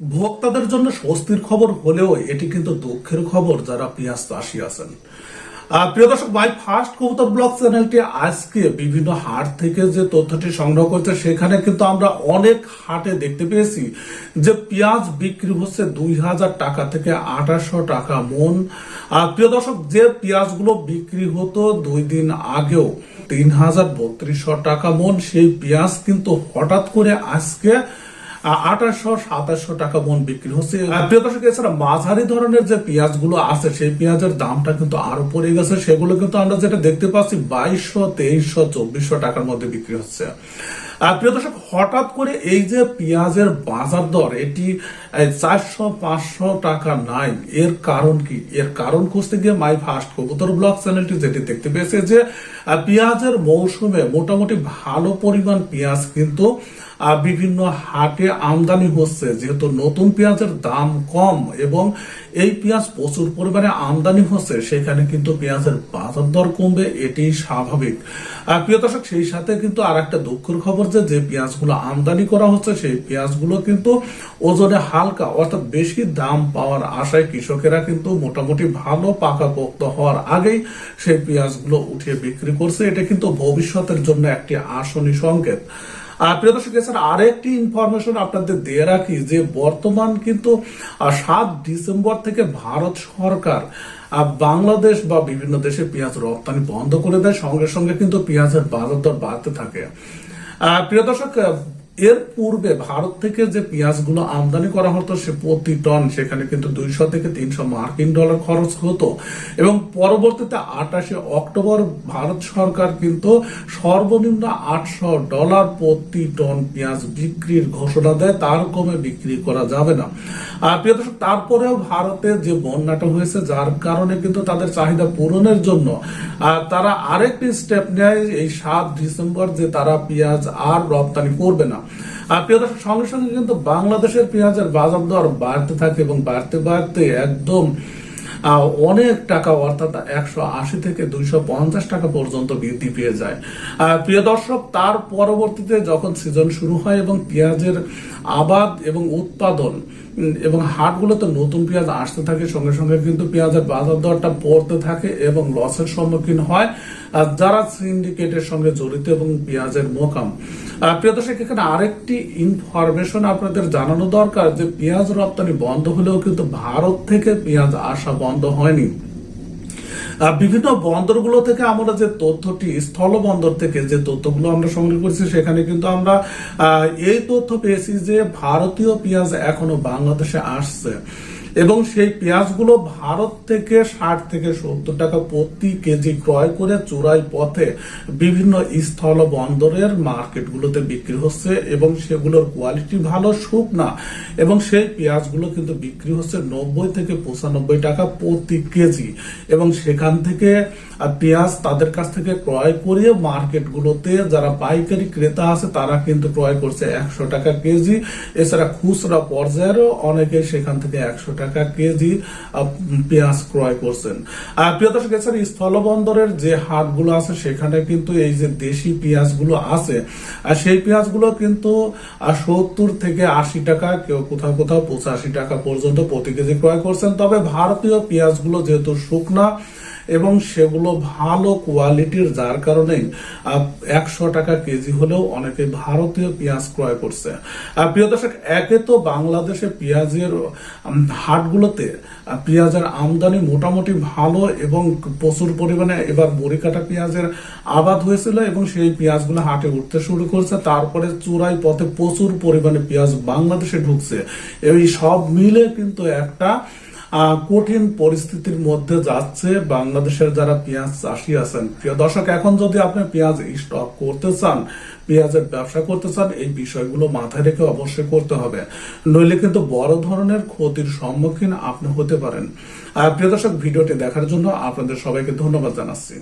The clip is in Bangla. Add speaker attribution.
Speaker 1: ভোক্তাদের জন্য স্বস্তির খবর হলেও এটি কিন্তু দুঃখের খবর, যারা পেঁয়াজ চাষি আছেন। প্রিয় দর্শক মাই ফার্স্ট কবুতর ব্লগ চ্যানেলটি আজকে বিভিন্ন হাট থেকে যে তথ্যটি সংগ্রহ সেখানে কিন্তু আমরা অনেক হাটে দেখতে পেয়েছি যে পেঁয়াজ বিক্রি হচ্ছে দুই হাজার টাকা থেকে টাকা মন। প্রিয় দর্শক, যে পেঁয়াজগুলো বিক্রি হতো দুই দিন আগেও তিন হাজার বত্রিশশো টাকা মন, সেই পেঁয়াজ কিন্তু হঠাৎ করে আজকে আঠাশশো সাতাশশো টাকা বিক্রি হচ্ছে। প্রিয় দর্শক, এছাড়া মাঝারি ধরনের যে আছে, সেই পেঁয়াজের দামটা কিন্তু আরও পড়ে গেছে। সেগুলো কিন্তু আমরা যেটা দেখতে পাচ্ছি, বাইশশো, তেইশশো, চব্বিশশো টাকার মধ্যে বিক্রি হচ্ছে। প্রিয় দর্শক, হঠাৎ করে এই যে পেঁয়াজের বাজার দর, এটি চারশো, পাঁচশো টাকা নাই। এর কারণ কি? এর কারণ খুঁজতে গিয়ে মাই ফার্স্ট কবুতর ব্লগ চ্যানেলটি যেটি দেখতে পেয়েছে যে পেঁয়াজের মৌসুমে মোটামুটি ভালো পরিমাণ পেঁয়াজ কিন্তু বিভিন্ন হাটে আমদানি হচ্ছে। যেহেতু নতুন পেঁয়াজের দাম কম এবং এই পেঁয়াজ প্রচুর পরিমাণে আমদানি হচ্ছে, সেখানে কিন্তু পেঁয়াজের বাজার দর কমবে এটি স্বাভাবিক। আর প্রিয় দর্শক, সেই সাথে কিন্তু আর একটা দুঃখের খবর যে যে পেঁয়াজগুলো আমদানি করা হচ্ছে, সেই পেঁয়াজগুলো কিন্তু ওজনে হালকা অর্থাৎ বেশি দাম পাওয়ার আশায় কৃষকেরা কিন্তু মোটামুটি ভালো পাকা পোক্ত হওয়ার আগেই সেই পেঁয়াজগুলো উঠিয়ে বিক্রি করছে। এটা কিন্তু ভবিষ্যতের জন্য একটি আসনী সংকেত। প্রিয় দর্শক, এছাড়া আরেকটি ইনফরমেশন আপনাদের দিয়ে রাখি যে বর্তমান কিন্তু সাত ডিসেম্বর থেকে ভারত সরকার বাংলাদেশ বা বিভিন্ন দেশে পেঁয়াজ রপ্তানি বন্ধ করে দেয়। সঙ্গে সঙ্গে কিন্তু পেঁয়াজের বাজার দর বাড়তে থাকে। প্রিয় দর্শক এর পূর্বে ভারত থেকে যে পেঁয়াজগুলো আমদানি করা হতো, সে প্রতি টন সেখানে কিন্তু দুইশো থেকে তিনশো মার্কিন ডলার খরচ হতো। এবং পরবর্তীতে আঠাশে অক্টোবর ভারত সরকার কিন্তু সর্বনিম্ন আটশো ডলার প্রতি টন পেঁয়াজ বিক্রির ঘোষণা দেয়, তার কমে বিক্রি করা যাবে না। আর প্রিয় দর্শক, তারপরেও ভারতে যে বন্যাটা হয়েছে, যার কারণে কিন্তু তাদের চাহিদা পূরণের জন্য তারা আরেকটি স্টেপ নেয়, এই সাত ডিসেম্বর যে তারা পেঁয়াজ আর রপ্তানি করবে না। প্রিয় দর্শক, সঙ্গে সঙ্গে কিন্তু বাংলাদেশের পেঁয়াজের বাজার দর বাড়তে থাকে এবং বাড়তে বাড়তে একদম অনেক টাকা, অর্থাৎ একশো আশি থেকে দুইশো পঞ্চাশ টাকা পর্যন্ত বৃদ্ধি পেয়ে যায়। প্রিয় দর্শক, তার পরবর্তীতে যখন সিজন শুরু হয় এবং পেঁয়াজের আবাদ এবং উৎপাদন, এবং হাটগুলোতে নতুন পেঁয়াজ আসতে থাকে, সঙ্গে সঙ্গে কিন্তু পেঁয়াজের বাজার দরটা পড়তে থাকে এবং লসের সম্মুখীন হয় যারা সিন্ডিকেটের সঙ্গে জড়িত এবং পেঁয়াজের মোকাম। প্রিয় দর্শক, এখানে আরেকটি ইনফরমেশন আপনাদের জানানো দরকার যে, পেঁয়াজ রপ্তানি বন্ধ হলেও কিন্তু ভারত থেকে পেঁয়াজ আসা হয়নি। আহ, বিভিন্ন বন্দরগুলো থেকে আমরা যে তথ্যটি স্থল বন্দর থেকে যে তথ্যগুলো আমরা সংগ্রহ করেছি সেখানে কিন্তু আমরা এই তথ্য পেয়েছি যে ভারতীয় পেঁয়াজ এখনও বাংলাদেশে আসছে। এবং সেই পেঁয়াজগুলো ভারত থেকে ষাট থেকে সত্তর টাকা প্রতি কেজি ক্রয় করে চোরাই পথে বিভিন্ন স্থল বন্দরের মার্কেটগুলোতে বিক্রি হচ্ছে এবং সেগুলোর কোয়ালিটি ভালো শুকনা এবং সেই পেঁয়াজগুলো কিন্তু বিক্রি হচ্ছে নব্বই থেকে পঁচানব্বই টাকা প্রতি কেজি। এবং সেখান থেকে পেঁয়াজ তাদের কাছ থেকে ক্রয় করিয়ে মার্কেটগুলোতে যারা পাইকারি ক্রেতা আছে তারা কিন্তু ক্রয় করছে একশো টাকা কেজি। এছাড়া খুচরা পর্যায়েরও অনেকে সেখান থেকে একশো টাকা কেজি আহ, পেঁয়াজ ক্রয় করছেন। আর প্রিয় দর্শক এছাড়া স্থলবন্দরের যে হাটগুলো আছে সেখানে কিন্তু এই যে দেশি পেঁয়াজগুলো আছে আর সেই পেঁয়াজগুলো কিন্তু সত্তর থেকে আশি টাকা কেউ কোথাও কোথাও পঁচাশি টাকা পর্যন্ত প্রতি কেজি ক্রয় করছেন। তবে ভারতীয় পেঁয়াজগুলো যেহেতু শুকনা এবং সেগুলো ভালো কোয়ালিটির যার কারণে একশো টাকা কেজি হলেও অনেকে ভারতীয় পেঁয়াজ ক্রয় করছে। প্রিয় দর্শক, একে তো বাংলাদেশে পেঁয়াজের হাটগুলোতে পেঁয়াজের আমদানি মোটামুটি ভালো এবং প্রচুর পরিমাণে এবার বড়িকাটা পেঁয়াজের আবাদ হয়েছিল এবং সেই পেঁয়াজগুলো হাটে উঠতে শুরু করছে। তারপরে চূড়াই পথে প্রচুর পরিমাণে পেঁয়াজ বাংলাদেশে ঢুকছে। এই সব মিলে কিন্তু একটা কঠিন পরিস্থিতির মধ্যে যাচ্ছে বাংলাদেশের যারা পেঁয়াজ চাষি আছেন। প্রিয় দর্শক, এখন যদি আপনি পেঁয়াজ স্টক করতে চান, পেঁয়াজের ব্যবসা করতে চান, এই বিষয়গুলো মাথায় রেখে অবশ্যই করতে হবে। নইলে কিন্তু বড় ধরনের ক্ষতির সম্মুখীন আপনি হতে পারেন। প্রিয় দর্শক, ভিডিওটি দেখার জন্য আপনাদের সবাইকে ধন্যবাদ জানাচ্ছি।